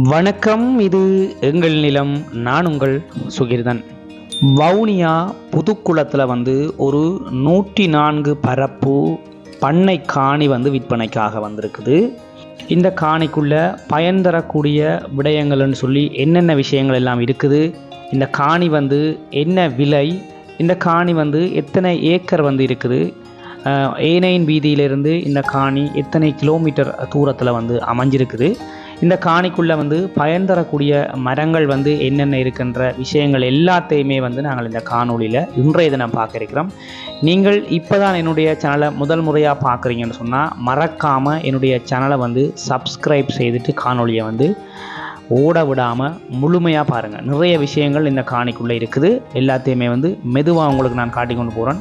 வணக்கம் இது எங்கள் நிலம் நான் உங்கள் சுகிர்தன். வவுனியா புதுக்குளத்தில் வந்து ஒரு நூற்றி நான்கு பரப்பு பண்ணை காணி வந்து விற்பனைக்காக வந்திருக்குது. இந்த காணிக்குள்ள பயன் தரக்கூடிய விடயங்கள்னு சொல்லி என்னென்ன விஷயங்கள் எல்லாம் இருக்குது இந்த காணி வந்து என்ன விலை இந்த காணி வந்து எத்தனை ஏக்கர் வந்து இருக்குது ஏனையின் வீதியிலிருந்து இந்த காணி எத்தனை கிலோமீட்டர் தூரத்தில் வந்து அமைஞ்சிருக்குது. இந்த காணிக்குள்ளே வந்து பயன் தரக்கூடிய மரங்கள் வந்து என்னென்ன இருக்கின்ற விஷயங்கள் எல்லாத்தையுமே வந்து நாங்கள் இந்த காணொலியில் இன்றைய தினம் பார்க்க இருக்கிறோம். நீங்கள் இப்போ தான் என்னுடைய சேனலை முதல் முறையாக பார்க்குறீங்கன்னு சொன்னால் மறக்காமல் என்னுடைய சேனலை வந்து சப்ஸ்கிரைப் செய்துட்டு காணொலியை வந்து ஓட விடாமல் முழுமையாக பாருங்கள் நிறைய விஷயங்கள் இந்த காணிக்குள்ளே இருக்குது. எல்லாத்தையுமே வந்து மெதுவாக உங்களுக்கு நான் காட்டி கொண்டு போகிறேன்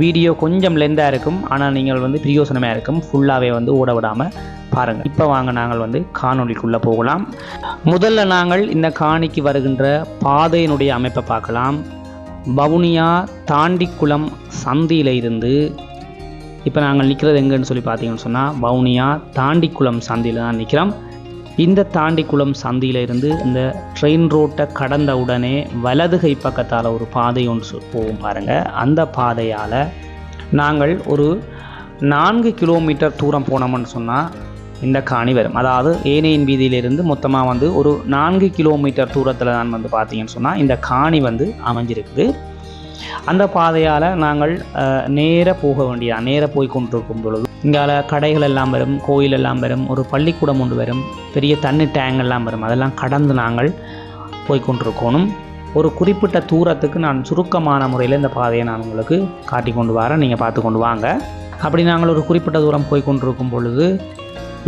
வீடியோ கொஞ்சம் லெந்தாக இருக்கும். ஆனால் நீங்கள் வந்து பிரியோசனமாக இருக்கும். ஃபுல்லாகவே வந்து ஓட விடாமல் பாருங்கள் இப்போ வாங்க நாங்கள் வந்து காணொளிக்குள்ளே போகலாம். முதல்ல நாங்கள் இந்த காணிக்கு வருகின்ற பாதையினுடைய அமைப்பை பார்க்கலாம். வவுனியா தாண்டிக்குளம் சந்தியில் இருந்து இப்போ நாங்கள் நிற்கிறது எங்கேன்னு சொல்லி பார்த்தீங்கன்னு சொன்னால் வவுனியா தாண்டிக்குளம் சந்தியில் தான் நிற்கிறோம் இந்த தாண்டிக்குளம் சந்தியிலிருந்து இந்த ட்ரெயின் ரோட்டை கடந்த உடனே வலது கை பக்கத்தால் ஒரு பாதை ஒன்று சொ- போகும் பாருங்கள் அந்த பாதையால் நாங்கள் ஒரு நான்கு கிலோமீட்டர் தூரம் போனோம்னு சொன்னால் இந்த காணி வரும். அதாவது ஏனையின் வீதியிலிருந்து மொத்தமாக வந்து ஒரு நான்கு கிலோமீட்டர் தூரத்தில் தான் வந்து பார்த்தீங்கன்னு சொன்னால் இந்த காணி வந்து அமைஞ்சிருக்குது. அந்த பாதையால் நாங்கள் நேர போக வேண்டியதாக நேராக போய் கொண்டிருக்கும் பொழுது இங்கால கடைகள் எல்லாம் வரும் கோயில் எல்லாம் வரும் ஒரு பள்ளிக்கூடம் ஒன்று வரும் பெரிய தண்ணி டேங்க் எல்லாம் வரும் அதெல்லாம் கடந்து நாங்கள் போய் கொண்டிருக்கணும். ஒரு குறிப்பிட்ட தூரத்துக்கு நான் சுருக்கமான முறையில் இந்த பாதையை நான் உங்களுக்கு காட்டி கொண்டு வரேன் நீங்கள் பார்த்து கொண்டு வாங்க. அப்படி நாங்கள் ஒரு குறிப்பிட்ட தூரம் போய் கொண்டிருக்கும் பொழுது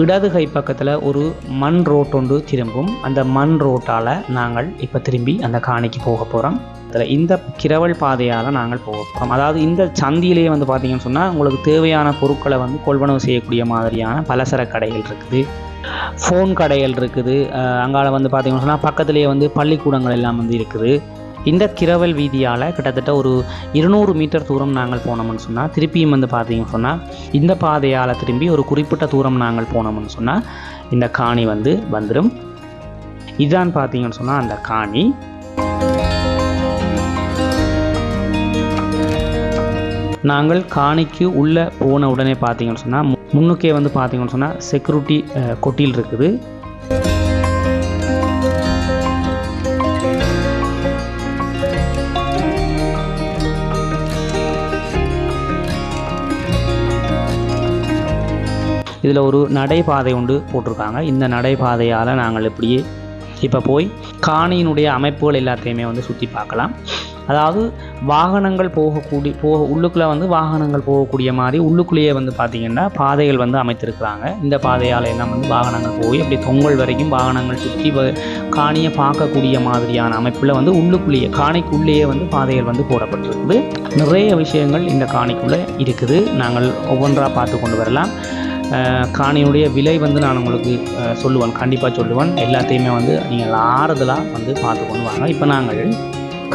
இடது கை பக்கத்தில் ஒரு மண் ரோட்டொன்று திரும்பும். அந்த மண் ரோட்டால் நாங்கள் இப்போ திரும்பி அந்த காணிக்கு போக போகிறோம் அதில் இந்த கிரவல் பாதையால் நாங்கள் போகிறோம். அதாவது இந்த சந்தியிலேயே வந்து பார்த்தீங்கன்னு சொன்னால் உங்களுக்கு தேவையான பொருட்களை வந்து கொள்வனவு செய்யக்கூடிய மாதிரியான பலசர கடைகள் இருக்குது. ஃபோன் கடைகள் இருக்குது. அங்கால வந்து பார்த்தீங்கன்னு சொன்னால் பக்கத்துலேயே வந்து பள்ளிக்கூடங்கள் எல்லாம் வந்து இருக்குது. இந்த கிரவல் வீதியால் கிட்டத்தட்ட ஒரு இருநூறு மீட்டர் தூரம் நாங்கள் போனோம்னு சொன்னால் திருப்பியும் வந்து பார்த்தீங்கன்னு சொன்னால் இந்த பாதையால் திரும்பி ஒரு குறிப்பிட்ட தூரம் நாங்கள் போனோம்னு சொன்னால் இந்த காணி வந்து வந்துடும். இதுதான் பார்த்தீங்கன்னு சொன்னால் அந்த காணி. நாங்கள் காணிக்கு உள்ளே போன உடனே பார்த்தீங்கன்னு சொன்னால் முன்னுக்கே வந்து பார்த்தீங்கன்னு சொன்னால் செக்யூரிட்டி கொட்டில் இருக்குது. இதில் ஒரு நடைபாதை உண்டு போட்டிருக்காங்க. இந்த நடைபாதையால் நாங்கள் இப்படியே இப்போ போய் காணியினுடைய அமைப்புகள் எல்லாத்தையுமே வந்து சுற்றி பார்க்கலாம். அதாவது வாகனங்கள் போகக்கூடிய போக உள்ளுக்குள்ளே வந்து வாகனங்கள் போகக்கூடிய மாதிரி உள்ளுக்குள்ளேயே வந்து பார்த்திங்கன்னா பாதைகள் வந்து அமைத்திருக்கிறாங்க. இந்த பாதையால் எல்லாம் வந்து வாகனங்கள் போய் அப்படி தொங்கல் வரைக்கும் வாகனங்கள் சுற்றி காணியை பார்க்கக்கூடிய மாதிரியான அமைப்பில் வந்து உள்ளுக்குள்ளேயே காணிக்குள்ளேயே வந்து பாதைகள் வந்து போடப்பட்டிருக்குது. நிறைய விஷயங்கள் இந்த காணிக்குள்ளே இருக்குது. நாங்கள் ஒவ்வொன்றாக பார்த்து கொண்டு வரலாம். காணியினுடைய விலை வந்து நான் உங்களுக்கு சொல்லுவேன். கண்டிப்பாக சொல்லுவேன். எல்லாத்தையுமே வந்து நீங்கள் ஆறுதலாக வந்து பார்த்து கொண்டு வாங்க. இப்போ நாங்கள்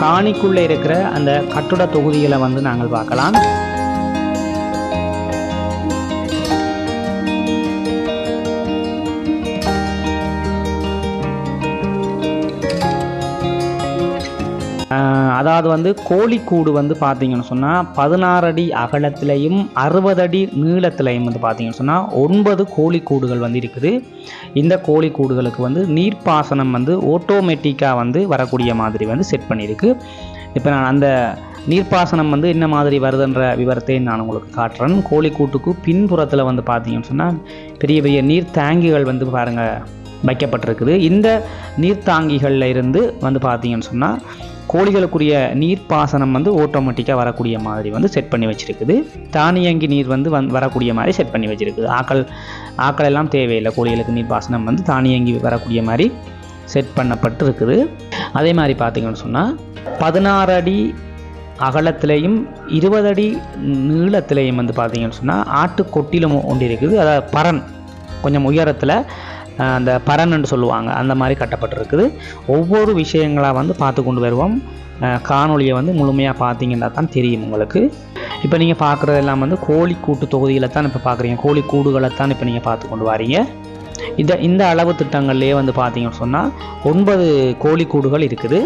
காணிக்குள்ளே இருக்கிற அந்த கட்டுட தொகுதிகளை வந்து நாங்கள் பார்க்கலாம். அதாவது வந்து கோழிக்கூடு வந்து பார்த்தீங்கன்னு சொன்னால் பதினாறு அடி அகலத்திலையும் அறுபது அடி நீளத்திலையும் வந்து பார்த்தீங்கன்னு சொன்னால் ஒன்பது கோழிக்கூடுகள் வந்து இருக்குது. இந்த கோழிக்கூடுகளுக்கு வந்து நீர்ப்பாசனம் வந்து ஆட்டோமேட்டிக்காக வந்து வரக்கூடிய மாதிரி வந்து செட் பண்ணியிருக்கு. இப்போ நான் அந்த நீர்ப்பாசனம் வந்து என்ன மாதிரி வருதுன்ற விவரத்தை நான் உங்களுக்கு காட்டுறேன். கோழிக்கூட்டுக்கு பின்புறத்தில் வந்து பார்த்தீங்கன்னு சொன்னால் பெரிய பெரிய நீர் தேங்கிகள் வந்து பாருங்கள் வைக்கப்பட்டிருக்குது. இந்த நீர்த்தாங்கிகளில் இருந்து வந்து பார்த்தீங்கன்னு சொன்னால் கோழிகளுக்குரிய நீர்ப்பாசனம் வந்து ஆட்டோமேட்டிக்காக வரக்கூடிய மாதிரி வந்து செட் பண்ணி வச்சுருக்குது. தானியங்கி நீர் வந்து வந் வரக்கூடிய மாதிரி செட் பண்ணி வச்சுருக்குது. ஆக்கள் ஆக்கள் எல்லாம் தேவையில்லை. கோழிகளுக்கு நீர்ப்பாசனம் வந்து தானியங்கி வரக்கூடிய மாதிரி செட் பண்ணப்பட்டு இருக்குது அதே மாதிரி பார்த்தீங்கன்னு சொன்னால் பதினாறு அடி அகலத்திலையும் இருபது அடி நீளத்திலையும் வந்து பார்த்தீங்கன்னு சொன்னால் ஆட்டுக்கொட்டிலும் ஒன்று இருக்குது அதாவது பரன் கொஞ்சம் உயரத்தில் அந்த பரன்னு சொல்லுவாங்க அந்த மாதிரி கட்டப்பட்டிருக்குது. ஒவ்வொரு விஷயங்களாக வந்து பார்த்து கொண்டு வருவோம். காணொலியை காணொளியை வந்து முழுமையாக பார்த்தீங்கன்னா தான் தெரியும் உங்களுக்கு. இப்போ நீங்கள் பார்க்குறதெல்லாம் வந்து கோழி கூட்டு தொகுதியில் தான் இப்போ பார்க்குறீங்க. கோழி கூடுகளை தான் இப்போ நீங்கள் பார்த்து கொண்டு வரீங்க. இந்த இந்த அளவு திட்டங்கள்லேயே வந்து பார்த்தீங்கன்னு சொன்னால் ஒன்பது கோழிக்கூடுகள் இருக்குது.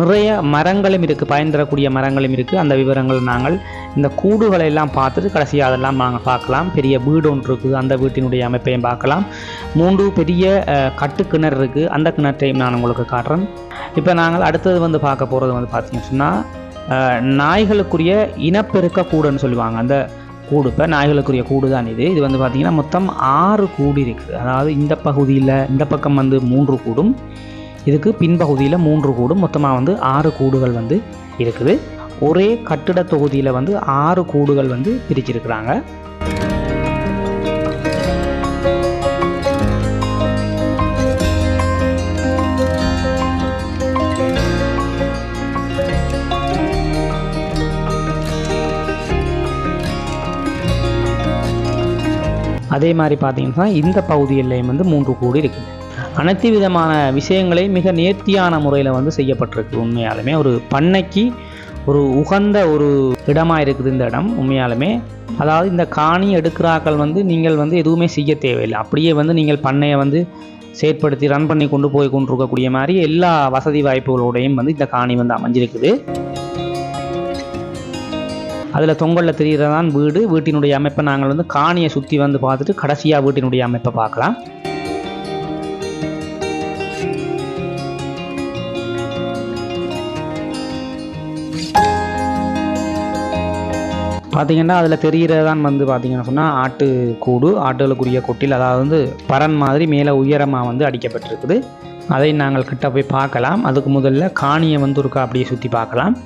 நிறைய மரங்களும் இருக்குது பயன் தரக்கூடிய மரங்களும் இருக்குது அந்த விவரங்கள் நாங்கள் இந்த கூடுகளை எல்லாம் பார்த்துட்டு கடைசியாக அதெல்லாம் நாங்கள் பார்க்கலாம். பெரிய வீடு ஒன்று இருக்குது அந்த வீட்டினுடைய அமைப்பையும் பார்க்கலாம். மூன்று பெரிய கட்டு கிணறு இருக்குது அந்த கிணற்றையும் நான் உங்களுக்கு காட்டுறேன். இப்போ நாங்கள் அடுத்தது வந்து பார்க்க போகிறது வந்து பார்த்தீங்கன்னு சொன்னால் நாய்களுக்குரிய இனப்பெருக்க கூடுன்னு சொல்லுவாங்க. அந்த கூடு இப்போ நாய்களுக்குரிய கூடு தான் இது. இது வந்து பார்த்திங்கன்னா மொத்தம் ஆறு கூடு இருக்குது. அதாவது இந்த பகுதியில் இந்த பக்கம் வந்து மூன்று கூடும். இதுக்கு பின்பகுதியில் மூன்று கூடும். மொத்தமாக வந்து ஆறு கூடுகள் வந்து இருக்குது. ஒரே கட்டிட தொகுதியில் வந்து ஆறு கூடுகள் வந்து பிரிச்சிருக்கிறாங்க. அதே மாதிரி பார்த்தீங்கன்னா இந்த பகுதியிலையும் வந்து மூன்று கூடு இருக்குது. அனைத்து விதமான விஷயங்களையும் மிக நேர்த்தியான முறையில் வந்து செய்யப்பட்டிருக்கு உண்மையாலுமே. ஒரு பண்ணைக்கு ஒரு உகந்த ஒரு இடமாக இருக்குது இந்த இடம் உண்மையாலுமே. அதாவது இந்த காணி எடுக்கிறாக்கள் வந்து நீங்கள் வந்து எதுவுமே செய்ய தேவையில்லை. அப்படியே வந்து நீங்கள் பண்ணையை வந்து செயற்படுத்தி ரன் பண்ணி கொண்டு போய் கொண்டிருக்கக்கூடிய மாதிரி எல்லா வசதி வாய்ப்புகளோடையும் வந்து இந்த காணி வந்து அமைஞ்சிருக்குது. அதில் தொங்கலில் தெரிகிறதான் வீடு. வீட்டினுடைய அமைப்பை நாங்கள் வந்து காணியை சுற்றி வந்து பார்த்துட்டு கடைசியாக வீட்டினுடைய அமைப்பை பார்க்கலாம். பார்த்தீங்கன்னா அதில் தெரிகிறது தான் வந்து பார்த்தீங்கன்னா சொன்னால் ஆட்டு கூடு ஆட்டுகளுக்குரிய கொட்டில் அதாவது வந்து பரன் மாதிரி மேலே உயரமாக வந்து அடிக்கப்பட்டிருக்குது. அதை நாங்கள் கிட்ட போய் பார்க்கலாம். அதுக்கு முதல்ல காணியை வந்து இருக்கா அப்படியே சுற்றி பார்க்கலாம்.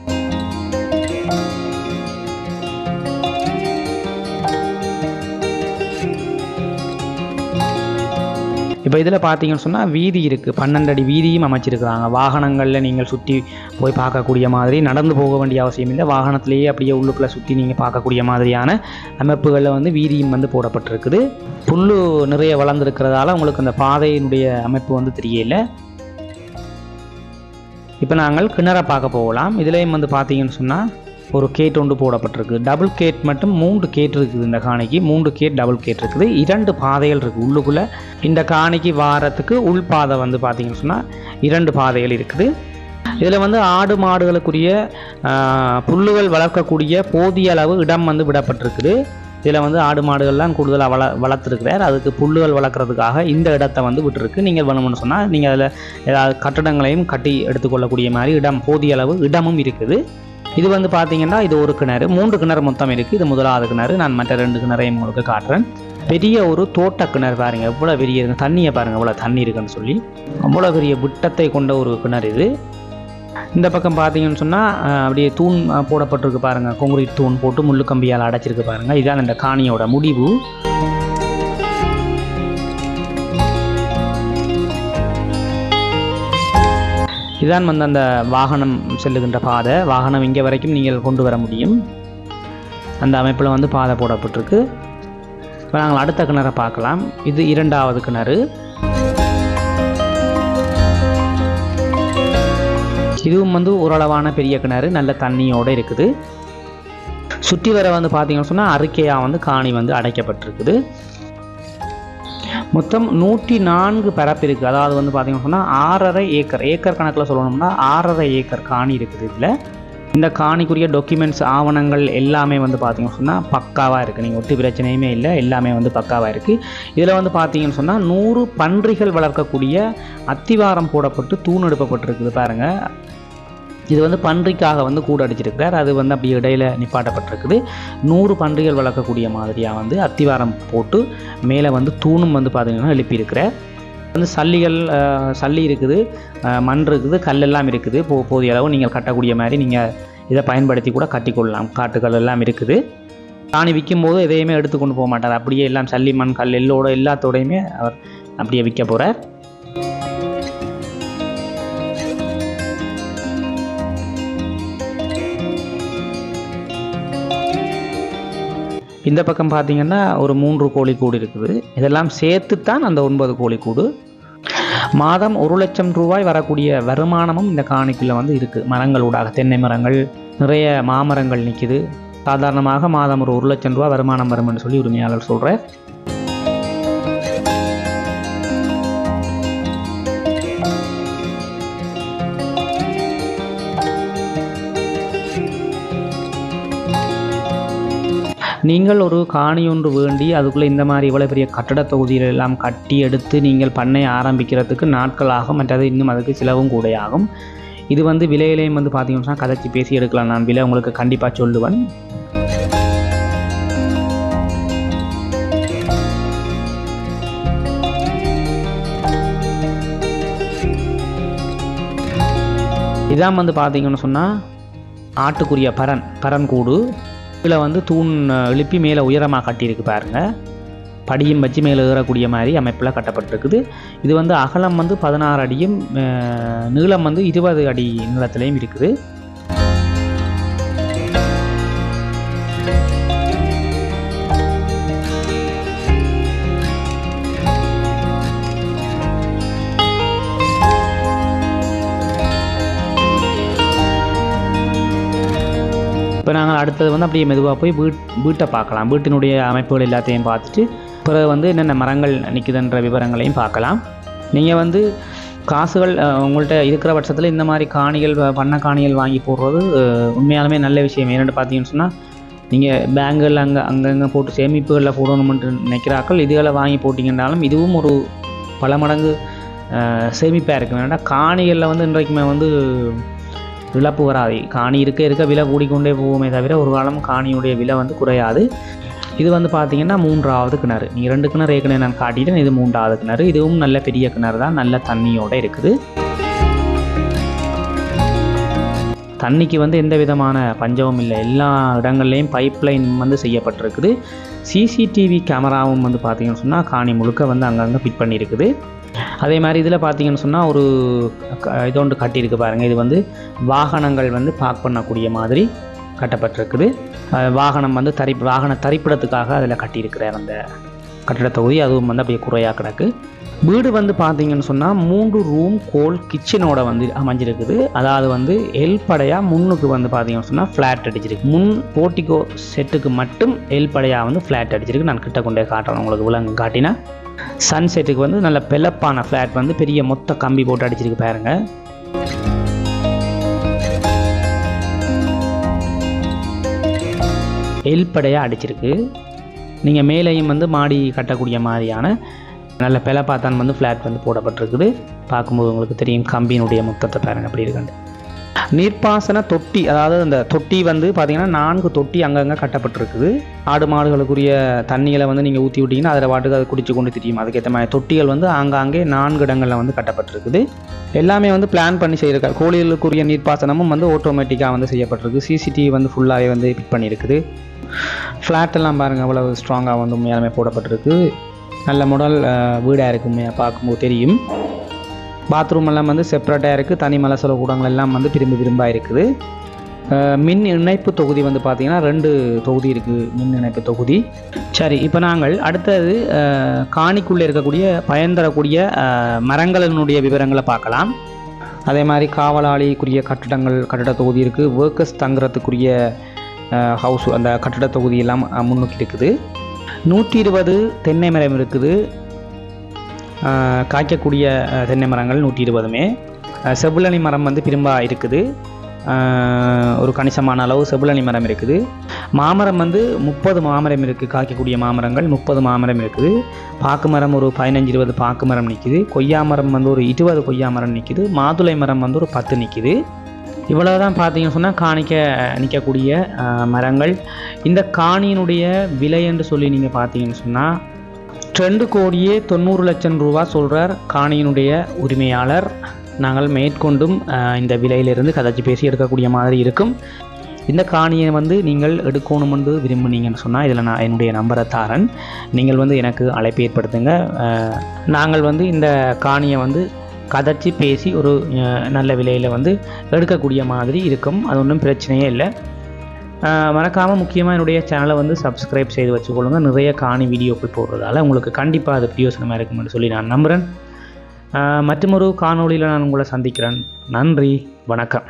இப்போ இதில் பார்த்தீங்கன்னு சொன்னால் வீதி இருக்குது பன்னெண்டு அடி வீதியும் அமைச்சிருக்கிறாங்க. வாகனங்களில் நீங்கள் சுற்றி போய் பார்க்கக்கூடிய மாதிரி நடந்து போக வேண்டிய அவசியம் இல்லை. வாகனத்திலேயே அப்படியே உள்ளுக்குள்ளே சுற்றி நீங்கள் பார்க்கக்கூடிய மாதிரியான அமைப்புகளில் வந்து வீதியும் வந்து போடப்பட்டிருக்குது. புல் நிறைய வளர்ந்துருக்கிறதால உங்களுக்கு அந்த பாதையினுடைய அமைப்பு வந்து தெரியல. இப்போ நாங்கள் கிணற பார்க்க போகலாம். இதுலேயும் வந்து பார்த்தீங்கன்னு சொன்னால் ஒரு கேட் ஒன்று போடப்பட்டிருக்கு. டபுள் கேட் மட்டும் மூன்று கேட் இருக்குது இந்த காணிக்கு. மூன்று கேட் டபுள் கேட் இருக்குது. இரண்டு பாதைகள் இருக்குது உள்ளுக்குள்ளே. இந்த காணிக்கு வாரத்துக்கு உள் பாதை வந்து பார்த்திங்கன்னு சொன்னால் இரண்டு பாதைகள் இருக்குது. இதில் வந்து ஆடு மாடுகளுக்குரிய புல்லுகள் வளர்க்கக்கூடிய போதிய அளவு இடம் வந்து விடப்பட்டிருக்குது. இதில் வந்து ஆடு மாடுகள்லாம் கூடுதலாக வள வளர்த்துருக்கிறார். அதுக்கு புல்லுகள் வளர்க்குறதுக்காக இந்த இடத்த வந்து விட்டுருக்கு. நீங்கள் வேணும்னு சொன்னால் நீங்கள் அதில் ஏதாவது கட்டடங்களையும் கட்டி எடுத்துக்கொள்ளக்கூடிய மாதிரி இடம் போதிய அளவு இடமும் இருக்குது. இது வந்து பார்த்தீங்கன்னா இது ஒரு கிணறு. மூன்று கிணறு மொத்தம் இருக்குது இது முதலாவது கிணறு. நான் மற்ற ரெண்டு கிணறையும் உங்களுக்கு காட்டுறேன். பெரிய ஒரு தோட்ட கிணறு பாருங்க. எவ்வளோ பெரிய இருக்கு. தண்ணியை பாருங்க. எவ்வளோ தண்ணி இருக்குன்னு சொல்லி. அவ்வளோ பெரிய விட்டத்தை கொண்ட ஒரு கிணறு இது. இந்த பக்கம் பார்த்தீங்கன்னு சொன்னால் அப்படியே தூண் போடப்பட்டிருக்கு பாருங்க. கொங்குரி தூண் போட்டு முள்ளு கம்பியால் அடைச்சிருக்கு பாருங்க. இதான் இந்த காணியோட முடிவு. இதான் வந்து அந்த வாகனம் செல்லுகின்ற பாதை. வாகனம் இங்கே வரைக்கும் நீங்கள் கொண்டு வர முடியும். அந்த அமைப்பில் வந்து பாதை போடப்பட்டிருக்கு. இப்போ நாங்கள் அடுத்த கிணறை பார்க்கலாம். இது இரண்டாவது கிணறு. இதுவும் வந்து ஓரளவான பெரிய கிணறு. நல்ல தண்ணியோடு இருக்குது. சுற்றி வர வந்து பார்த்தீங்கன்னு சொன்னால் அறிக்கையாக வந்து காணி வந்து அடைக்கப்பட்டிருக்குது. மொத்தம் நூற்றி நான்கு பரப்பு இருக்குது அதாவது வந்து பார்த்தீங்கன்னு சொன்னால் ஆறரை ஏக்கர். ஏக்கர் கணக்கில் சொல்லணும்னா ஆறரை ஏக்கர் காணி இருக்குது இதில். இந்த காணிக்குரிய டாக்குமெண்ட்ஸ் ஆவணங்கள் எல்லாமே வந்து பார்த்திங்கன்னு சொன்னால் பக்காவாக இருக்குது நீங்கள் ஒட்டு பிரச்சனையுமே இல்லை எல்லாமே வந்து பக்காவாக இருக்குது இதில் வந்து பார்த்தீங்கன்னு சொன்னால் நூறு பன்றிகள் வளர்க்கக்கூடிய அத்திவாரம் போடப்பட்டு தூண் எடுப்பப்பட்டிருக்குது பாருங்கள் இது வந்து பன்றிக்காக வந்து கூட அடிச்சிருக்கிறார். அது வந்து அப்படி இடையில நிப்பாட்டப்பட்டிருக்குது. நூறு பன்றிகள் வளர்க்கக்கூடிய மாதிரியாக வந்து அத்திவாரம் போட்டு மேலே வந்து தூணும் வந்து பார்த்தீங்கன்னா எழுப்பியிருக்கிறார். வந்து சல்லிகள் சல்லி இருக்குது மண் இருக்குது கல்லெல்லாம் இருக்குது. போ போதிய அளவு நீங்கள் கட்டக்கூடிய மாதிரி நீங்கள் இதை பயன்படுத்தி கூட கட்டிக்கொள்ளலாம். காட்டுகள் எல்லாம் இருக்குது. காணி விற்கும்போது எதையுமே எடுத்து கொண்டு போக மாட்டார். அப்படியே எல்லாம் சல்லி மண் கல் எல்லோட எல்லாத்தோடையுமே அவர் அப்படியே விற்க போகிறார் இந்த பக்கம் பார்த்தீங்கன்னா ஒரு மூன்று கோழி கூடு இருக்குது. இதெல்லாம் சேர்த்து தான் அந்த ஒன்பது கோழி கூடு. மாதம் ஒரு லட்சம் ரூபாய் வரக்கூடிய வருமானமும் இந்த காணிக்கில் வந்து இருக்குது மரங்களூடாக தென்னை மரங்கள் நிறைய மாமரங்கள் நிற்கிது சாதாரணமாக மாதம் ஒரு ஒரு லட்சம் ரூபா வருமானம் வரும்னு சொல்லி உரிமையாளர் சொல்கிறார் நீங்கள் ஒரு காணி ஒன்று வேண்டி அதுக்குள்ளே இந்த மாதிரி இவ்வளோ பெரிய கட்டட தொகுதிகள் எல்லாம் கட்டி எடுத்து நீங்கள் பண்ணை ஆரம்பிக்கிறதுக்கு நாட்கள் ஆகும் மற்றது இன்னும் அதுக்கு செலவும் கூட ஆகும் இது வந்து விலையிலேயும் வந்து பார்த்தீங்கன்னா கதைச்சி பேசி எடுக்கலாம். நான் விலை உங்களுக்கு கண்டிப்பாக சொல்லுவேன். இதான் வந்து பார்த்தீங்கன்னு சொன்னால் ஆட்டுக்குரிய பரன் பரன் கூடு இதில் வந்து தூண் எழுப்பி மேலே உயரமாக கட்டியிருக்கு பாருங்கள் படியும் வச்சு மேலே ஏறக்கூடிய மாதிரி அமைப்பில் கட்டப்பட்டிருக்குது. இது வந்து அகலம் வந்து பதினாறு அடியும் நீளம் வந்து இருபது அடி நீளத்துலேயும் இருக்குது. இப்போ நாங்கள் அடுத்தது வந்து அப்படியே மெதுவாக போய் வீட் வீட்டை பார்க்கலாம். வீட்டினுடைய அமைப்புகள் எல்லாத்தையும் பார்த்துட்டு பிறகு வந்து என்னென்ன மரங்கள் நிற்குதுன்ற விவரங்களையும் பார்க்கலாம். நீங்கள் வந்து காசுகள் உங்கள்கிட்ட இருக்கிற பட்சத்தில் இந்த மாதிரி காணிகள் பண்ண காணிகள் வாங்கி போடுறது உண்மையாலுமே நல்ல விஷயம். ஏன்னு பார்த்தீங்கன்னு சொன்னால் நீங்கள் பேங்குகள் அங்கே அங்கங்கே போட்டு சேமிப்புகளில் போடணுமென்று நினைக்கிறாக்கள் இதுகளை வாங்கி போட்டிங்கன்னாலும் இதுவும் ஒரு பல மடங்கு சேமிப்பாக இருக்கும். ஏன்னா காணிகளில் வந்து இன்றைக்குமே வந்து இழப்பு வராது. காணி இருக்க இருக்க விலை கூடிக்கொண்டே போகுமே தவிர ஒரு காலம் காணியுடைய விலை வந்து குறையாது. இது வந்து பார்த்தீங்கன்னா மூன்றாவது கிணறு. இரண்டு ரெண்டு கிணறு ஏற்கனவே நான் காட்டிட்டேன். இது மூன்றாவது கிணறு. இதுவும் நல்ல பெரிய கிணறு தான். நல்ல தண்ணியோட இருக்குது. தண்ணிக்கு வந்து எந்த விதமான பஞ்சமும் இல்லை. எல்லா இடங்கள்லையும் பைப் லைன் வந்து செய்யப்பட்டிருக்குது. சிசிடிவி கேமராவும் வந்து பார்த்தீங்கன்னு சொன்னால் காணி முழுக்க வந்து அங்கங்கே ஃபிட் பண்ணியிருக்குது. அதே மாதிரி இதில் பார்த்தீங்கன்னு சொன்னால் ஒரு க- இது ஒன்று கட்டியிருக்கு பாருங்கள் இது வந்து வாகனங்கள் வந்து பார்க் பண்ணக்கூடிய மாதிரி கட்டப்பட்டிருக்குது. வாகனம் வந்து தரி வாகன தரிப்பிடத்துக்காக அதில் கட்டியிருக்கிறார் அந்த கட்டிட தொகுதி அதுவும் வந்து அப்படியே குறையாக கிடக்கு. வீடு வந்து பார்த்தீங்கன்னு சொன்னால் மூன்று ரூம் கோல் கிச்சனோட வந்து அமைஞ்சிருக்குது. அதாவது வந்து எல் படையாக முன்னுக்கு வந்து பார்த்தீங்கன்னு சொன்னால் ஃப்ளாட் அடிச்சிருக்கு. முன் போர்ட்டிகோ செட்டுக்கு மட்டும் எல் படையாக வந்து ஃப்ளாட் அடிச்சிருக்கு. நான் கிட்ட கொண்டே காட்டுறேன் உங்களுக்கு விலங்கு காட்டினா. சன் செட்டுக்கு வந்து நல்ல பெலப்பான ஃப்ளாட் வந்து பெரிய மொத்த கம்பி போட்டு அடிச்சிருக்கு பாருங்க. எல்படையாக அடிச்சிருக்கு. நீங்கள் மேலேயும் வந்து மாடி கட்டக்கூடிய மாதிரியான நல்ல பெலப்பாத்தான் வந்து ஃப்ளாட் வந்து போடப்பட்டிருக்குது. பார்க்கும்போது உங்களுக்கு தெரியும் கம்பியினுடைய மொத்தத்தை பாருங்க அப்படி இருக்கு. நீர்ப்பாசன தொட்டி அதாவது அந்த தொட்டி வந்து பார்த்தீங்கன்னா நான்கு தொட்டி அங்கங்கே கட்டப்பட்டிருக்குது. ஆடு மாடுகளுக்குரிய தண்ணிகளை வந்து நீங்கள் ஊற்றி விட்டீங்கன்னா அதில் வாட்டுக்கு அதை குடிச்சு கொண்டு தெரியும். அதுக்கேற்ற மாதிரி தொட்டிகள் வந்து ஆங்காங்கே நான்கு இடங்களில் வந்து கட்டப்பட்டிருக்குது. எல்லாமே வந்து பிளான் பண்ணி செய்யிருக்காரு கோழிகளுக்குரிய நீர்ப்பாசனமும் வந்து ஆட்டோமேட்டிக்காக வந்து செய்யப்பட்டிருக்கு. சிசிடிவி வந்து ஃபுல்லாகவே வந்து ஃபிட் பண்ணியிருக்குது. ஃப்ளாட்டெல்லாம் பாருங்கள் அவ்வளவு ஸ்ட்ராங்காக வந்து உண்மையாலுமே போடப்பட்டிருக்கு. நல்ல முடல் வீடாக இருக்குது உண்மையாக பார்க்கும்போது தெரியும். பாத்ரூம் எல்லாம் வந்து செப்பரேட்டாக இருக்குது தனி மலசல கூடங்கள் எல்லாம் வந்து விரும்பி விரும்பாக இருக்குது. மின் இணைப்பு தொகுதி வந்து பார்த்திங்கன்னா ரெண்டு தொகுதி இருக்குது மின் இணைப்பு தொகுதி. சரி இப்போ நாங்கள் அடுத்தது காணிக்குள்ளே இருக்கக்கூடிய பயன் தரக்கூடிய மரங்களினுடைய விவரங்களை பார்க்கலாம். அதே மாதிரி காவலாளிக்குரிய கட்டடங்கள் கட்டிட தொகுதி இருக்குது ஒர்க்கர்ஸ் தங்குறதுக்குரிய ஹவுஸ் அந்த கட்டிட தொகுதி எல்லாம் இருக்குது. நூற்றி இருபது தென்னை மரம் இருக்குது. காய்க்கக்கூடிய தென்னை மரங்கள் நூற்றி இருபதுமே செவ்வளனி மரம் வந்து திரும்ப இருக்குது. ஒரு கணிசமான அளவு செவ்வளனி மரம் இருக்குது. மாமரம் வந்து முப்பது மாமரம் இருக்குது காய்க்கக்கூடிய மாமரங்கள் முப்பது மாமரம் இருக்குது. பாக்கு மரம் ஒரு பதினஞ்சு இருபது பாக்கு மரம் நிற்கிது கொய்யா மரம் வந்து ஒரு இருபது கொய்யா மரம் நிற்கிது மாதுளை மரம் வந்து ஒரு பத்து நிற்கிது இவ்வளவுதான் பார்த்தீங்கன்னு சொன்னால் காணிக்க நிற்கக்கூடிய மரங்கள். இந்த காணியினுடைய விலை என்று சொல்லி நீங்கள் பார்த்தீங்கன்னு சொன்னால் ரெண்டு கோடியே தொண்ணூறு லட்சம் ரூபா சொல்கிறார் காணியினுடைய உரிமையாளர். நாங்கள் மேற்கொண்டும் இந்த விலையிலிருந்து கதைச்சி பேசி எடுக்கக்கூடிய மாதிரி இருக்கும். இந்த காணியை வந்து நீங்கள் எடுக்கணுமென்று விரும்புனீங்கன்னு சொன்னால் இதில் நான் என்னுடைய நம்பரை தாரன். நீங்கள் வந்து எனக்கு அழைப்பு ஏற்படுத்துங்க. நாங்கள் வந்து இந்த காணியை வந்து கதைச்சி பேசி ஒரு நல்ல விலையில் வந்து எடுக்கக்கூடிய மாதிரி இருக்கும். அது ஒன்றும் பிரச்சனையே இல்லை. மறக்காமல் முக்கியமாக என்னுடைய சேனலை வந்து சப்ஸ்கிரைப் செய்து வச்சுக்கொள்ளுங்கள் நிறைய காணி வீடியோக்கள் போடுறதால உங்களுக்கு கண்டிப்பாக அது பிரயோசனமாக இருக்கும்னு சொல்லி நான் நம்புகிறேன் மற்றொரு காணொளியில் நான் உங்களை சந்திக்கிறேன். நன்றி. வணக்கம்.